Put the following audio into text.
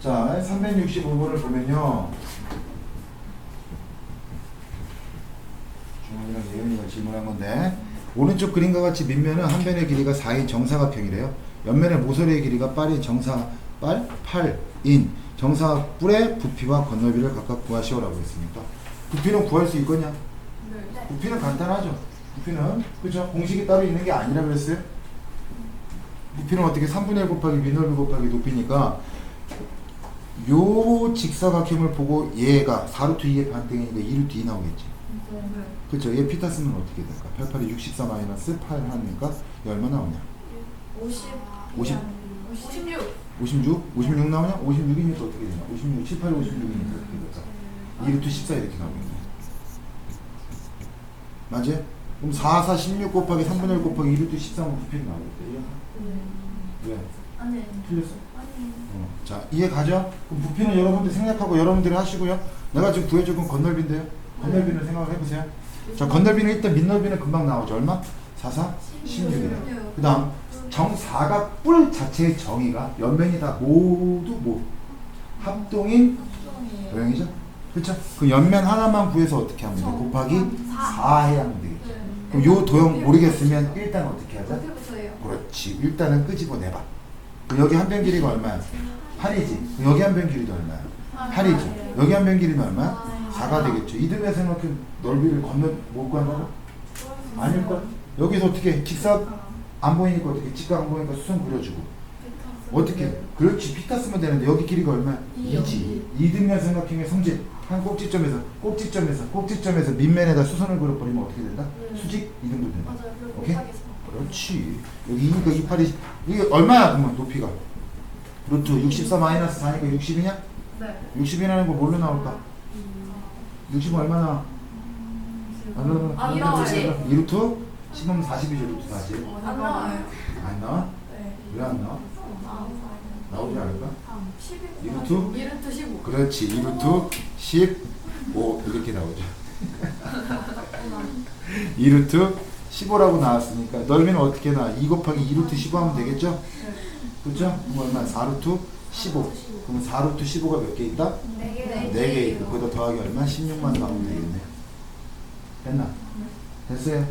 자, 365번을 보면요. 중원이랑 예은이가 질문한 건데 오른쪽 그림과 같이 밑면은 한 변의 길이가 4인 정사각형이래요. 옆면의 모서리의 길이가 8인 정사 8, 8인 정사각 뿔의 부피와 건너비를 각각 구하시오라고 했습니다. 부피는 구할 수 있거냐? 네. 부피는 간단하죠. 부피는 그죠? 공식이 따로 있는 게 아니라 그랬어요. 부피는 어떻게 3분의 1 곱하기 미넓이 곱하기 높이니까 요 직사각형을 보고 얘가 4루트 2의 반땡이니까 2루트 2 나오겠지. 네. 그렇죠. 얘 피타 쓰면 어떻게 될까? 88이 64 마이너스 8 하니까 얘 얼마 나오냐? 50. 50. 56. 56? 56 나오냐? 56이니까 어떻게 되냐? 56, 18, 56이니까 어떻게 될까? 2루트 14 이렇게 나오겠네. 맞지? 그럼 4, 4, 16 곱하기 3분의 1 곱하기 2루트 13은 부피가 나오겠대. 왜? 아니. 틀렸어? 아니. 어. 자, 이해 가죠? 그럼 부피는 여러분들 생략하고 여러분들이 하시고요. 내가 지금 구해줄 건 건널비인데요. 건널비를 생각을 해보세요. 자, 건널비는 일단 밑넓이는 금방 나오죠. 얼마? 4, 4, 16이래요. 그 다음 정 사각 뿔 자체의 정의가 옆면이 다 모두 뭐? 합동인 모양이죠? 그렇죠? 그 옆면 하나만 구해서 어떻게 하면 돼? 곱하기 4 해야 하면 되겠죠. 그럼 요 도형 모르겠으면 일단 어떻게 하자? 그렇지. 일단은 끄집어내봐. 여기 한 변 길이가 얼마야? 8이지. 그럼 여기 한 변 길이도 얼마야? 8이지. 여기 한 변 길이는 얼마야? 4가 되겠죠. 이등에서 이렇게 넓이를 건너 못 구한다고? 아닐걸? 여기서 어떻게 직사 안 보이니까 어떻게 직각 안 보이니까 수선 그려주고 어떻게? 그렇지. 피타 쓰면 되는데 여기 길이가 얼마야? 이요. 2지. 이등면 삼각형의 성질 한 꼭지점에서 꼭지점에서 꼭지점에서 밑면에다 수선을 그려버리면 어떻게 된다? 네. 수직 이등분 된다. 맞아요. 오케이? 그렇지. 여기 2니까 28이 이게 얼마야 그러면 높이가? 루트 64 마이너스 4니까 60이냐? 네. 60이라는 거 뭘로 나올까? 60은 얼마나? 아, 이런 2루트 10은 40이죠 루트 40. 안 나와요. 안 나와? 네. 왜 안 나와? 나오지 않을까? 11. 2루트? 2루트 15. 그렇지. 2루트 15 이렇게 나오죠. 2루트 15라고 나왔으니까 넓이는 어떻게 나? 2 곱하기 2루트 15 하면 되겠죠? 그렇죠? 그럼 얼마? 4루트 15. 그러면 4루트 15가 몇 개 있다? 네. 4개 있고 거기다 더하기 얼마? 16만 나오면 되겠네. 됐나? 됐어요?